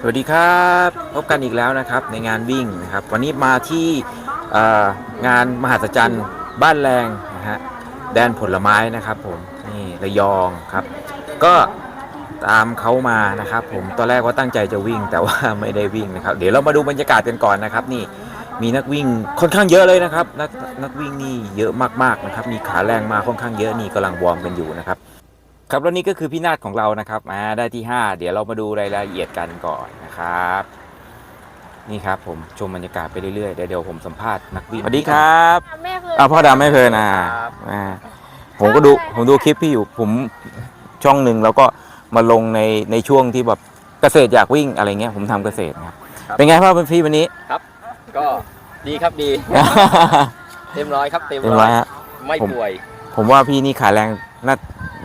สวัสดีครับพบกันอีกแล้วนะครับในงานวิ่งนะครับ วันนี้มาที่งานมหัศจรรย์บ้านแรงนะฮะแดนผลไม้นะครับผมนี่ระยองครับ ก็ตามเขามานะครับ ผมตอนแรกว่าตั้งใจจะวิ่งแต่ว่าไม่ได้วิ่งนะครับ เดี๋ยวเรามาดูบรรยากาศกันก่อนนะครับ นี่มีนักวิ่งค่อนข้างเยอะเลยนะครับ นักนักวิ่งนี่เยอะมากๆนะครับ มีขาแรงมาค่อนข้างเยอะนี่กำลังวอร์มกันอยู่นะครับ ครับแล้วนี่ก็คือพี่นาฏของเรานะครับมาได้ที่ 5 เดี๋ยวเรามาดูรายละเอียดกันก่อนนะครับ นี่ครับผมชมบรรยากาศไปเรื่อยๆเดี๋ยวเดี๋ยวผมสัมภาษณ์นักวิ่งสวัสดีครับแม่เคยอ้าวพ่อดำไม่เพลินอะอ่าผมก็ดูผมดูคลิปพี่อยู่ผมช่องหนึ่งแล้วก็มาลงในในช่วงที่แบบเกษตรอยากวิ่งอะไรเงี้ยผมทำเกษตรนะครับเป็นไงพ่อเป็นพี่วันนี้ ก็ดีครับดี เต็มร้อยครับเต็มเต็มร้อยฮะ ไม่ผม ป่วย ผมว่าพี่นี่ขาแรงน่า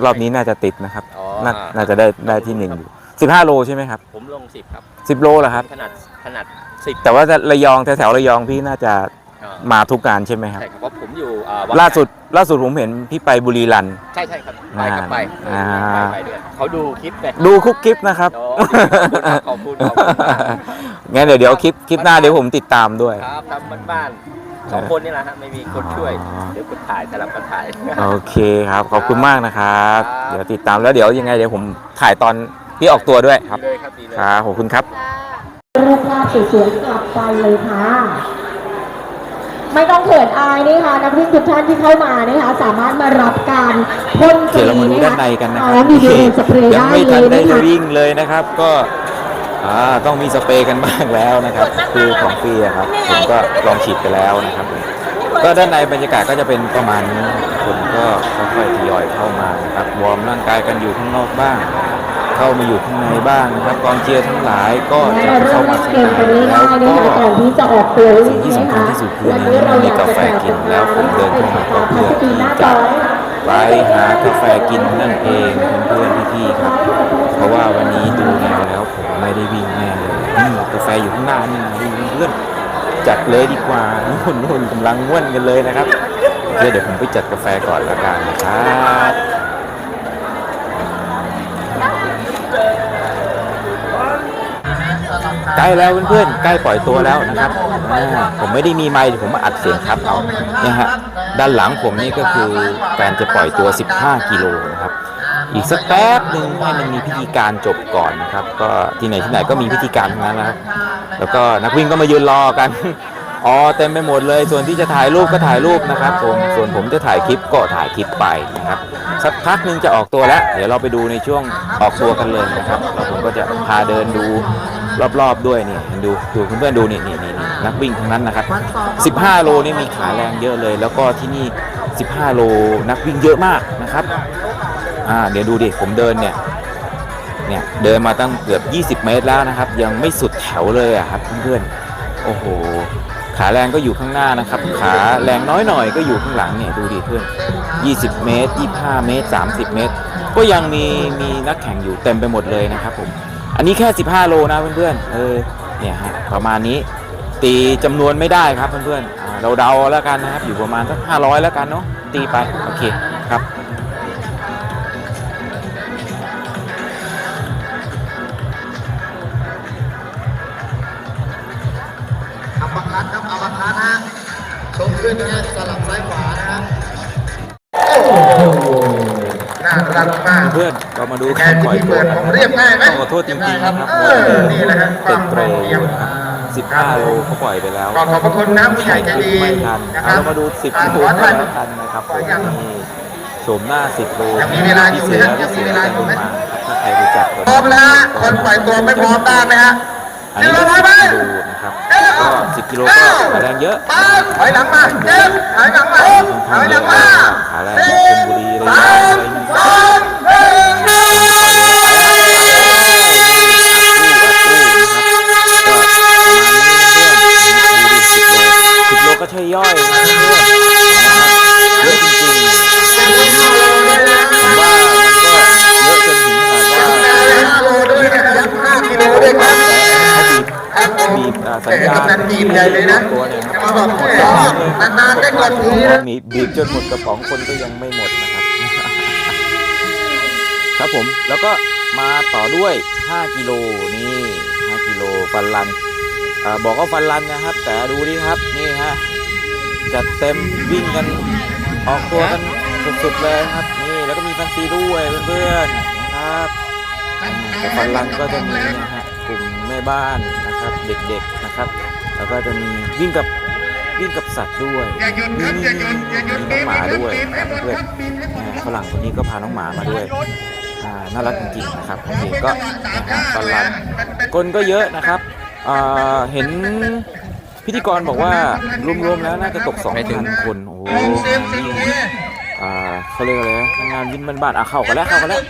รอบนี้น่าจะติดนะครับ อ๋อน่าน่าจะได้ได้ที่หนึ่งอยู่สิบห้าโลใช่ไหมครับผมลงสิบครับสิบโลเหรอครับ ขนาดขนาดสิบแต่ว่าระยองแถวๆระยองพี่น่าจะมาทุกการใช่ไหมครับ ใช่ครับเพราะผมอยู่อ่วังล่าสุดล่าสุดผมเห็นพี่ไปบุรีรัมย์ ใช่ใช่ครับไปครับไปอ่า ไปไปด้วยเขาดูคลิปไงดูคุกคลิปนะครับ โอ้ขอบคุณครับขอบคุณขอบคุณงั้นเดี๋ยวเดี๋ยวคลิปคลิปหน้าเดี๋ยวผมติดตามด้วย ครับทำบ้านๆ สองคนนี่แหละฮะไม่มีคนช่วยอ๋อ เดี๋ยวคนถ่ายสลับกันถ่าย โอเคครับขอบคุณมากนะครับ ครับ เดี๋ยวติดตามแล้วเดี๋ยวยังไงเดี๋ยวผมถ่ายตอนพี่ออกตัวด้วยครับดีเลยครับดีเลย ครับขอบคุณครับ รูปภาพสวยๆกลับไปเลยค่ะ ไม่ต้องเขินอายนะคะนักวิ่งทุกท่านที่เข้ามานะคะสามารถมารับการพ่นฟเดี๋รียวเรามาดูนะคะด้านในกันนะคอ๋รัอบมีดีเอ็นสเปรย์ยัได้ไม่เลทันยได้นะคะวิ่งเลยนะครับ ก็ อ่าต้องมีสเปรย์กันบ้างแล้วนะครับ คือของฟรีอะครับผมก็ลองฉีดไปแล้วนะครับ ก็ด้านในบรรยากาศก็จะเป็นประมาณนี้คนก็ค่อยๆทยอยเข้ามานะครับวอร์มร่างกายกันอยู่ข้างนอกบ้าง เข้ามาอยู่ข้างในบ้างนะครับกองเชียร์ทั้งหลายก็จะเริ่เข้ามมาเล่นข้างเกมในกันแล้วง่ายๆนะคะก็ก่อนที่จะออกตัววิ่สิ่งงที่สำคัญที่สุดคือวันในนี้นี้เรามีอยากกาจะแฟแจกกินแล้วผมเดินเข้ามาก็เพื่อที่จะไปหากาแฟกินนั่นเองเพื่อนๆพี่ๆครับ เพราะว่าวันนี้ดูแนว ผมไม่ได้วิ่งแน่เลยนี่กาแฟอยู่ข้างหน้านี่เพื่อนจัดเลยดีกว่านุ่นนุ่นกำลังง่วนกันเลยนะครับเคเดี๋ยวผมไปจัดกาแฟก่อนละกันนะครับใกล้แล้วเพื่อนๆใกล้ปล่อยตัวแล้วนะครับ ผมไม่ได้มีไมค์ผมมาอัดเสียงครับเอานี่ยฮะด้านหลังผมนี่ก็คือแฟนจะปล่อยตัว 15 กิโลนะครับ อีกสักแป๊บหนึ่งให้มันมีพิธีการจบก่อนนะครับ ก็ที่ไหนที่ไหนก็มีพิธีการทั้งนั้นนะครับ แล้วก็นักวิ่งก็มายืนรอกันอ๋อเต็มไปหมดเลย ส่วนที่จะถ่ายรูปก็ถ่ายรูปนะครับผมส่วนผมจะถ่ายคลิปก็ถ่ายคลิปไปนะครับ สักพักหนึ่งจะออกตัวแล้ว เดี๋ยวเราไปดูในช่วงออกตัวกันเลยนะครับแล้วผมก็จะพาเดินดูรอบๆด้วยนี่ดูดูเพื่อนๆดูนี่นี่นี่นี่นักวิ่งทั้งนั้นนะครับ 15 โลนี่มีขาแรงเยอะเลย แล้วก็ที่นี่ 15 โลนักวิ่งเยอะมากนะครับ อ่าเดี๋ยวดูดิผมเดินเนี่ยเนี่ยเดินมาตั้งเกือบ 20 เมตรแล้วนะครับ ยังไม่สุดแถวเลยอะครับเพื่อนๆโอ้โห ขาแรงก็อยู่ข้างหน้านะครับ ขาแรงน้อยหน่อยก็อยู่ข้างหลังเนี่ยดูดิเพื่อน 20 เมตร 25 เมตร 30 เมตร ก็ยังมีมีนักแข่งอยู่เต็มไปหมดเลยนะครับผมอันนี้แค่ 15 โลนะเพื่อนๆเออเนี่ยฮะประมาณนี้ตีจำนวนไม่ได้ครับเพื่อนๆเราเดาแล้วกันนะครับอยู่ประมาณสัก500 แล้วกันเนาะตีไปโอเคครับ ชมขึ้นนะฮะสลับซ้ายขวานะครับโอ้โหน่ารักมากเพื่อนเรามาดูแกการมีปล่อยที่ตัวเปิดกันผมเรียบง่ายไหมต้องขอโทษจริงๆนะครับเออนี่แหละฮะคติวามดพเทรร้อมนเพรียง15โลเขาปล่อยไปแล้วก็ขอบพระคุณนะผู้ใหญ่ใจดีไม่ทันนะคเอารับเรามาดู10อ่าโลขอก็ท่านแล้วกันนะครับขอยังนี่โฉมหน้า10โลยังมีเวลาอยู่พี่เสือนะยัพี่งมีเสือเวลาแต่อยู่ลงไหมมาถ้าใครรู้จักก็พร้อมแล้วฮะคนปล่อยตัวไม่พร้อมได้ไหมฮะอันนี้ก็เรียบร้อยไหม10กิโลนะครับ ก็10กิโลก็ขาแรงเยอะไปถอยหลังมาเจ็บถอยหลังมาถอยหลังมาขาแรงสี่ชลบุรีระสายองมอะไร สัญญาณกำนันบีบใหญ่เลยนะตัวเนี่ยครับมาบอกแหมนานๆได้กดทีนะมีบีบจนหมดกระป๋องคนก็ยังไม่หมดนะครับ ครับผมแล้วก็มาต่อด้วย 5 กิโลนี่5กิโลโลฟันรันอ่าบอกว่าฟันรันนะครับ แต่ดูดิครับนี่ฮะจัดเต็มวิ่งกันออกตัวกันสุดๆเลยครับนี่แล้วก็มีแฟนซีด้วยเพื่อนๆนะครับอ่าแต่ฟันรันก็จะมีนะฮะกลุ่มแม่บ้านนะครับ เด็กๆ นะครับ แล้วก็จะมีวิ่งกับวิ่งกับสัตว์ด้วยอย่าหยุดครับอย่มีน้องหมาด้วยเพื่อนฝรั่งคนนี้ก็พาน้องหมามาด้วยน่ารักจริงๆนะครับโอเคก็ฟันรันคนก็เยอะนะครับเห็นพิธีกรบอกว่ารวมๆแล้วน่าจะตก 2,000 คน โอ้โหเขาเรียกอะไรงานวิ่งบ้านๆอะเข้ากันแล้วเข้ากันแล้ว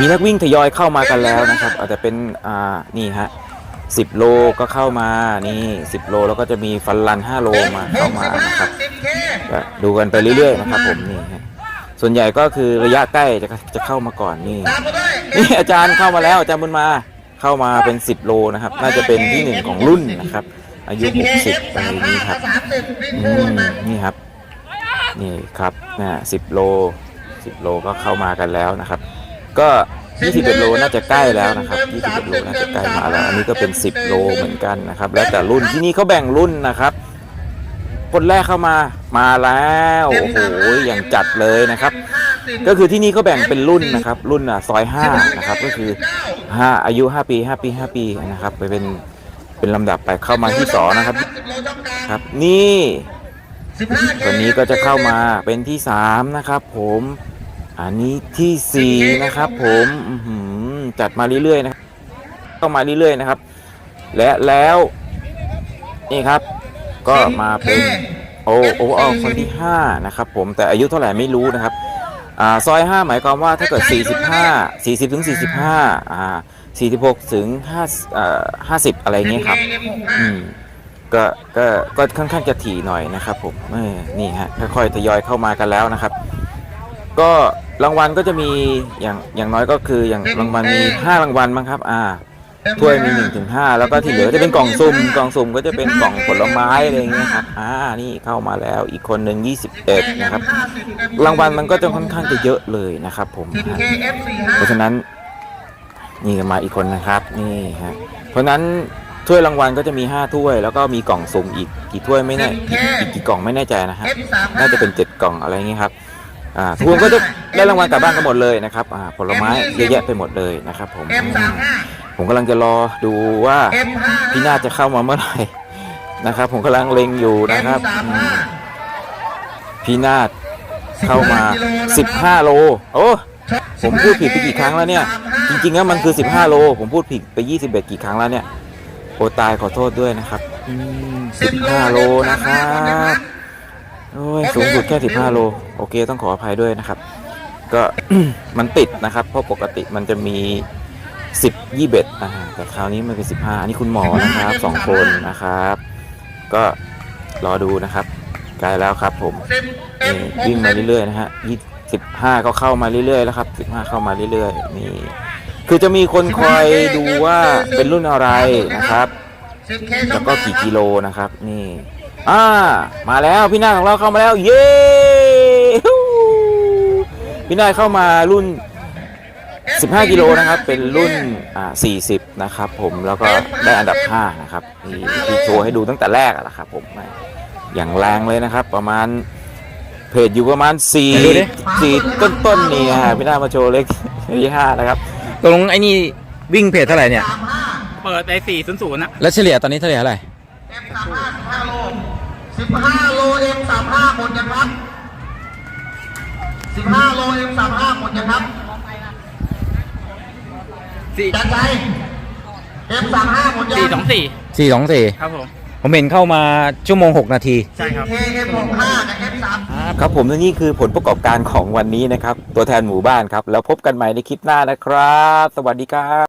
มีนักวิ่งทยอยเข้ามากันแล้วนะครับอาจจะเป็น อ่า นี่ฮะ 10 โลก็เข้ามานี่ 10 โลแล้วก็จะมีฟันรัน 5 โลมาเข้ามานะครับสิบเคก็ดูกันไปเรื่อยๆนะครับ ผมนี่ฮะส่วนใหญ่ก็คือระยะใกล้จะจะเข้ามาก่อนนี่ตามมาด้วยนี่อาจารย์เข้ามาแล้วอาจารย์บุญมาเข้ามาเป็น 10 โลนะครับ น่าจะเป็นที่หนึ่งของรุ่นนะครับ อายุ 60อะไรนี้ครับสามสิบวิ่งอืคู่มมานี่ครับ นี่ครับนะสิบโลสิบโลก็เข้ามากันแล้วนะครับ ก็ 21 โลน่าจะใกล้แล้วนะครับ21โลน่าจะใกล้มาแล้ว อันนี้ก็เป็น 10 โลเหมือนกันนะครับ แล้วแต่รุ่นที่นี่เขาแบ่งรุ่นนะครับ คนแรกเข้ามามาแล้วโอ้โหอย่างจัดเลยนะครับ ก็คือที่นี่เขาแบ่งเป็นรุ่นนะครับ รุ่นอะซอย5นะครับก็คือห้าอายุ 5 ปี 5 ปี 5 ปีนะครับไปเป็นเป็นลำดับไปเข้ามาที่สองนะครับสิบโลช่องกลางครับนี่สิบห้าเคตัวนี้ก็จะเข้ามาเป็นที่สามนะครับ ผม อันนี้ที่สี่นะครับ ผมจัดมาเรื่อยๆนะครับเข้ามาเรื่อยๆนะครับ และแล้วนี่ครับ ก็มาเป็นโอโออคนที่ห้านะครับ ผมแต่อายุเท่าไหร่ไม่รู้นะครับอ่าซอยห้าหมายความว่าถ้าเกิด45 40ถึง45อ่า46ถึง5อ่า50อะไรเงี้ยครับ อืมก็ก็ก็ค่อนข้างจะถี่หน่อยนะครับ ผมนี่ฮะค่อยๆทยอยเข้ามากันแล้วนะครับ ก็รางวัลก็จะมีอย่างอย่างน้อยก็คืออย่างรางวัลมี5รางวัลมั้งครับ อ่าถ้วยมี1นถึงหแล้วก็ที่เหลือจะเป็นกล่องสุ่มกล่องสุ่มก็จะเป็นกล่องผลไม้อะไรอย่างเงี้ยครับอ่านี่เข้ามาแล้วอีกคนหนึ่ง21นะครับ รางวัลมันก็จะค่อนข้างจะเยอะเลยนะครับ ผมสิบฮะเคเอฟสี่ห้าเพราะฉะนั้น นี่ก็มาอีกคนนะครับ นี่ฮะเพราะฉะนั้นถ้วยรางวัลก็จะมี5ถ้วย แล้วก็มีกล่องสุ่มอีกกี่ถ้วยไม่แน่อีกอีกกี่กล่องไม่แน่ใจนะฮะเอฟสามน่าจะเป็น7กล่องอะไรอย่างงี้ครับ อ่าทุกคนก็จะได้รางวัลกลับบ้านกันหมดเลยนะครับอ่าผลไม้เยอะแยะไปหมดเลยนะครับ ผมเอฟสามห้าผมกำลังจะรอดูว่าเอฟห้าพี่นาฏจะเข้ามาเมื่อไหร่นะครับ ผมกำลังเล็งอยู่เอนะฟครับสามอืห้ามพี่นาฏเข้ามา 15 โล โอ้ผมพูดผิดไปกี่ครั้งแล้วเนี่ย จริงๆแล้วมันคือ 15 โล ผมพูดผิดไป 21 กี่ครั้งแล้วเนี่ยโอตายขอโทษด้วยนะครับอืม15โลนะครับ โอ้ยสูงสุดแค่ 15 โล โอเค ต้องขออภัยด้วยนะครับ ก็ มันติดนะครับ เพราะปกติมันจะมี 10 21อ่าแต่คราวนี้มันเป็น 15 อันนี้คุณหมอนะครับสองคนนะครับ ก็รอดูนะครับใกล้แล้วครับ ผมสิบเอนี่ฟวิ่งมาเรื่อยๆนะฮะยี่สิบห้าก็เข้ามาเรื่อยๆแล้วครับสิบห้าเข้ามาเรื่อยๆนี่คือจะมีคนคอยดูว่าเป็นรุ่นอะไรนะครับสิบเคแล้วก็กี่กิโลนะครับ นี่ อ่า มาแล้วพี่นาฏของเราเข้ามาแล้ว เย้ฮู้พี่นาฏเข้ามารุ่น 15 กิโลนะครับ เป็นรุ่นอ่า40 นะครับ ผมแล้วก็ได้อันดับ 5 นะครับนี่ที่โชว์ให้ดูตั้งแต่แรกอะนะครับ ผมอย่างแรงเลยนะครับ ประมาณเพจอยู่ประมาณ4 4ต้นๆนี่ฮะพี่นาฏมาโชว์เล็กที่5นะครับตกลงไอ้นี่วิ่งเพจเท่าไหร่เนี่ยสามห้าเปิดไปสี่ศูนย์ศูนย์นะแล้วเฉลี่ยตอนนี้เท่าไหร่เท่าไหร่เอฟสาม ห้าสิบห้าโลสิบห้าโลเอ็มสามห้าหมดยังครับสิบห้าโลเอ็มสามห้าหมดยังครับสี่จัดใจเอ็มสามห้าหมดยังสี่สองสี่สี่สองสี่ครับผมผมเห็นเข้ามาชั่วโมง 6 นาที ใช่ครับเคเอ็มหกห้ากับเอ็มสามครับผมและนี่คือผลประกอบการของวันนี้นะครับ ตัวแทนหมู่บ้านครับ แล้วพบกันใหม่ในคลิปหน้านะครับ สวัสดีครับ